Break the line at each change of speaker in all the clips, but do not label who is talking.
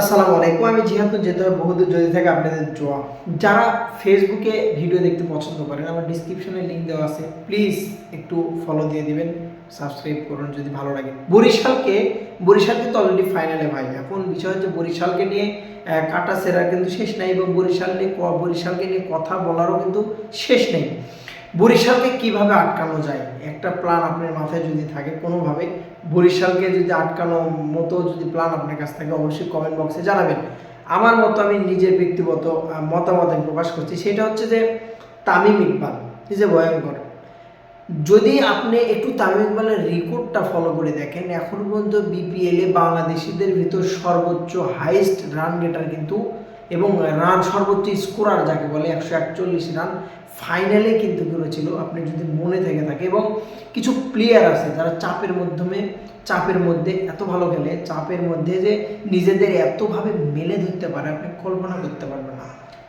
আসসালামু আলাইকুম। আমি জিহাদুল যেতে হবে বহুদূর, যদি থাকে আপনাদের জোয়া। যারা ফেসবুকে ভিডিও দেখতে পছন্দ করেন, আমার ডিসক্রিপশনে লিঙ্ক দেওয়া আছে প্লিজ একটু ফলো দিয়ে দিবেন সাবস্ক্রাইব করুন যদি ভালো লাগে। বরিশালকে, বরিশাল কিন্তু অলরেডি ফাইনালে ভাই। এখন বিষয় হচ্ছে বরিশালকে নিয়ে কাটা সেরা কিন্তু শেষ নাই এবং বরিশাল নিয়ে বরিশালকে নিয়ে কথা বলারও কিন্তু শেষ নেই। বরিশালকে কীভাবে আটকানো যায়? একটা প্ল্যান আপনার মাথায় যদি থাকে কোনোভাবে, বরিশালকে যদি আটকানো মতো যদি প্ল্যান আপনার কাছে থাকে, অবশ্যই কমেন্ট বক্সে জানাবেন। আমার মতো আমি নিজের ব্যক্তিগত মতামত আমি প্রকাশ করছি। সেটা হচ্ছে যে, তামিম ইকবাল যে ভয়ঙ্কর। যদি আপনি একটু তামিম ইকবালের রেকর্ডটা ফলো করে দেখেন, এখন পর্যন্ত বিপিএলে বাংলাদেশিদের ভিতর সর্বোচ্চ হাইয়েস্ট রান গেটার কিন্তু এবং রান সর্বোচ্চ স্কোরার যাকে বলে একশো একচল্লিশ রান ফাইনালে কিন্তু করেছিল আপনি যদি মনে থেকে থাকে এবং কিছু প্লেয়ার আছে যারা চাপের মাধ্যমে, চাপের মধ্যে এত ভালো খেলে, চাপের মধ্যে যে নিজেদের এতভাবে মেলে ধরতে পারে, আপনি কল্পনা করতে পারবেন না।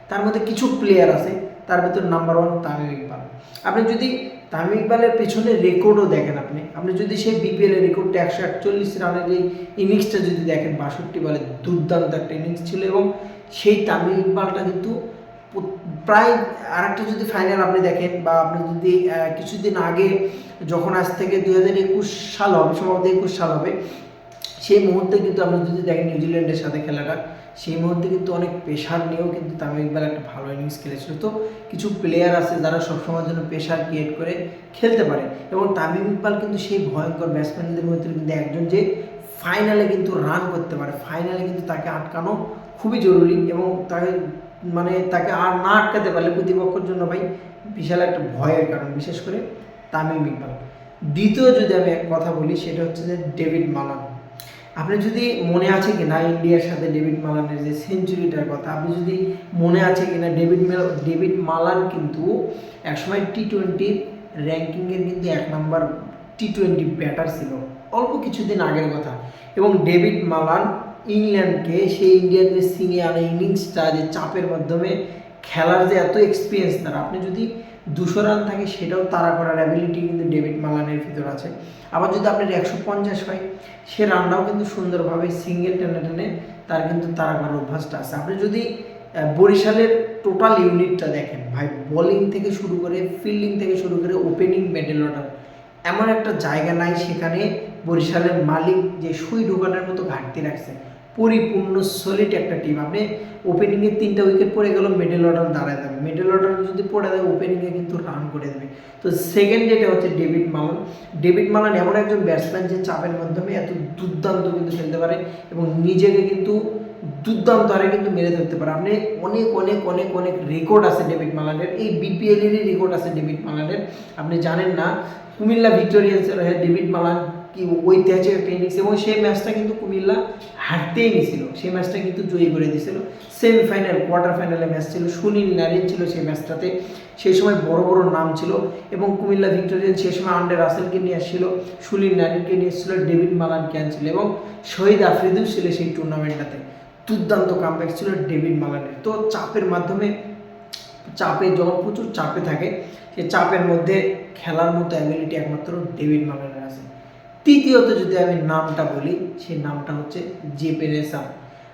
তার মধ্যে কিছু প্লেয়ার আছে, তার ভিতর নাম্বার ওয়ান তামিম ইকবাল। আপনি যদি তামিম ইকবালের পেছনে রেকর্ডও দেখেন আপনি আপনি যদি সেই বিপিএলের রেকর্ডটা একশো একচল্লিশ রানের এই ইনিংসটা যদি দেখেন, বাষট্টি বলে দুর্দান্ত একটা ইনিংস ছিল এবং সেই তামিম ইকবালটা কিন্তু প্রায় আরেকটা যদি ফাইনাল আপনি দেখেন বা আপনি যদি কিছুদিন আগে যখন আজ থেকে দুই হাজার একুশ সাল হবে, সম্ভবত একুশ সাল হবে, সেই মুহূর্তে কিন্তু আপনি যদি দেখেন নিউজিল্যান্ডের সাথে খেলাটা, সেই মুহূর্তে কিন্তু অনেক প্রেশার নিয়েও কিন্তু তামিম ইকবাল একটা ভালো ইনিংস খেলেছিল। তো কিছু প্লেয়ার আছে যারা সবসময়ের জন্য প্রেশার ক্রিয়েট করে খেলতে পারে এবং তামিম ইকবাল কিন্তু সেই ভয়ঙ্কর ব্যাটসম্যানদের মধ্যে কিন্তু একজন যে ফাইনালে কিন্তু রান করতে পারে ফাইনালে কিন্তু তাকে আটকানো খুবই জরুরি এবং তাকে মানে তাকে আর না আটকাতে পারলে প্রতিপক্ষের জন্য ভাই বিশাল একটা ভয়ের কারণ, বিশেষ করে তামিম ইকবাল। দ্বিতীয় যদি আমি এক কথা বলি, সেটা হচ্ছে যে ডেভিড মালান। আপনি যদি মনে আছে কি না ইন্ডিয়ার সাথে ডেভিড মালানের যে সেঞ্চুরিটার কথা, আপনি যদি মনে আছে কি না ডেভিড ডেভিড মালান কিন্তু একসময় টি টোয়েন্টির র্যাঙ্কিংয়ের কিন্তু এক নম্বর টি টোয়েন্টি ব্যাটার ছিল, অল্প কিছুদিন আগের কথা। এবং ডেভিড মালান ইংল্যান্ডকে, সেই ইন্ডিয়ার যে আনা ইনিংসটা যে চাপের মাধ্যমে খেলার যে এত এক্সপিরিয়েন্স তার, আপনি যদি দুশো রান থাকে সেটাও তারা করার অ্যাবিলিটি কিন্তু ডেভিড মালানের ভিতর আছে। আবার যদি আপনার একশো পঞ্চাশ হয়, সে রানটাও কিন্তু সুন্দরভাবে সিঙ্গেল টেনে টেনে তার কিন্তু তারা করার অভ্যাসটা আছে। আপনি যদি বরিশালের টোটাল ইউনিটটা দেখেন, ভাই বোলিং থেকে শুরু করে ফিল্ডিং থেকে শুরু করে ওপেনিং মিডল অর্ডার এমন একটা জায়গা নাই সেখানে বরিশালের মালিক যে সুই ঢোকানোর মতো ঘাটতি রাখছে। পরিপূর্ণ সলিড একটা টিম আপনি ওপেনিংয়ে তিনটা উইকেট পড়ে গেল মিডল অর্ডার দাঁড়ায় যাবে। মিডল অর্ডার যদি পড়ে দেয় ওপেনিংয়ে কিন্তু রান করে দেবে। তো সেকেন্ড যেটা হচ্ছে ডেভিড মালান ডেভিড মালান এমন একজন ব্যাটসম্যান যে চাপের মাধ্যমে এত দুর্দান্ত কিন্তু খেলতে পারে এবং নিজেকে কিন্তু দুর্দান্ত হারে কিন্তু মেরে ধরতে পারে। আপনি অনেক অনেক অনেক অনেক রেকর্ড আছে ডেভিড মালানের এই বিপিএলেরই রেকর্ড আছে ডেভিড মালানের আপনি জানেন না, কুমিল্লা ভিক্টোরিয়ান্সের হয়ে ডেভিড মালান কি ঐতিহাসিক একটা ইনিংস এবং সেই ম্যাচটা কিন্তু কুমিল্লা হারতেই নিছিল। সেই ম্যাচটা কিন্তু জয়ী করে দিয়েছিল সেমিফাইনাল কোয়ার্টার ফাইনালে ম্যাচ ছিল, সুনীল নারিন ছিল সেই ম্যাচটাতে সেই সময় বড় বড় নাম ছিল এবং কুমিল্লা ভিক্টোরিয়ান সেই সময় আন্ডার রাসেলকে নিয়ে আসছিল, সুনীল নারিনকে নিয়ে এসেছিল, ডেভিড মালানকে আনছিল এবং শহীদ আফ্রিদিও ছিল সেই টুর্নামেন্টটাতে দুর্দান্ত কামব্যাক ছিল ডেভিড মালানের। তো চাপের মাধ্যমে, চাপে যখন প্রচুর চাপে থাকে। সে চাপের মধ্যে খেলার মতো অ্যাবিলিটি একমাত্র ডেভিড মালানের আছে। তৃতীয়ত যদি আমি নামটা বলি, সেই নামটা হচ্ছে জেপে নেসাম।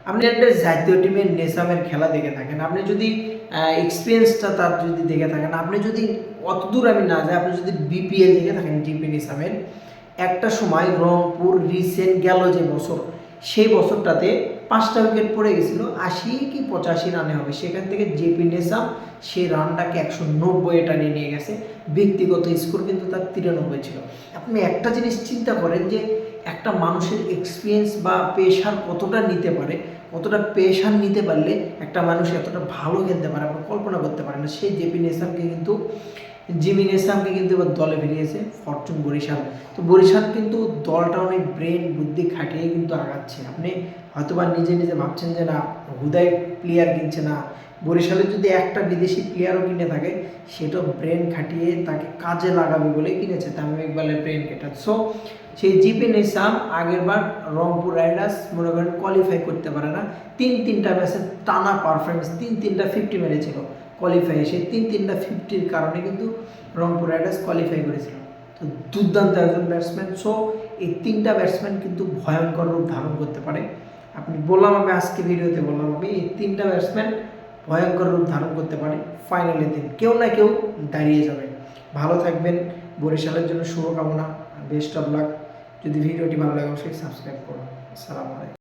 আপনি একটা জাতীয় টিমের নেসামের খেলা দেখে থাকেন। আপনি যদি এক্সপিরিয়েন্সটা তার যদি দেখে থাকেন, আপনি যদি অতদূর আমি না যাই, আপনি যদি বিপিএল দেখে থাকেন জেপে নেসামের, একটা সময় রংপুর রিসেন্ট গেল যে বছর সেই বছরটাতে পাঁচটা উইকেট পড়ে গেছিল, আশি কি পঁচাশি রানে হবে। সেখান থেকে জেপি নেসাম সেই রানটাকে একশো নব্বই টানিয়ে নিয়ে গেছে। ব্যক্তিগত স্কোর কিন্তু তার তিরানব্বই ছিল। আপনি একটা জিনিস চিন্তা করেন যে, একটা মানুষের এক্সপিরিয়েন্স বা পেশার কতটা নিতে পারে, কতটা পেশার নিতে পারলে একটা মানুষ এতটা ভালো খেলতে পারে আপনি কল্পনা করতে পারেন না। সেই জেপি নেসামকে কিন্তু জিমি নেসামকে কিন্তু এবার দলে বেরিয়েছে ফরচুন বরিশাল। তো বরিশাল কিন্তু দলটা অনেক ব্রেন, বুদ্ধি খাটিয়ে কিন্তু আগাচ্ছে। আপনি হয়তোবা নিজে নিজে ভাবছেন যে না হুদায় প্লেয়ার কিনছে না। বরিশালে যদি একটা বিদেশি প্লেয়ারও কিনে থাকে সেটা ব্রেন খাটিয়ে তাকে কাজে লাগাবে বলে কিনেছে তামিম ইকবালের ব্রেন কেটা সো সেই জিপি নিসাম আগেরবার রংপুর রাইডার্স মনে করেন কোয়ালিফাই করতে পারে না। তিন তিনটা ম্যাচে টানা পারফরমেন্স তিন তিনটা ফিফটি মেরেছিল। কোয়ালিফাই সেই তিন তিনটা ফিফটির কারণে কিন্তু রংপুর রাইডার্স কোয়ালিফাই করেছিল। তো দুর্দান্ত একজন ব্যাটসম্যান সো এই তিনটা ব্যাটসম্যান কিন্তু ভয়ঙ্কর রূপ ধারণ করতে পারে। আপনি বললাম আমি আজকে ভিডিওতে বললাম আমি, এই তিনটা ব্যাটসম্যান ভয়ঙ্কর রূপ ধারণ করতে পারে ফাইনালের দিন। কেউ না কেউ দাঁড়িয়ে যাবে। ভালো থাকবেন। বরিশালের জন্য শুভকামনা। বেস্ট অফ লাক যদি ভিডিওটি ভালো লাগে, অবশ্যই সাবস্ক্রাইব করুন। আসসালামু আলাইকুম।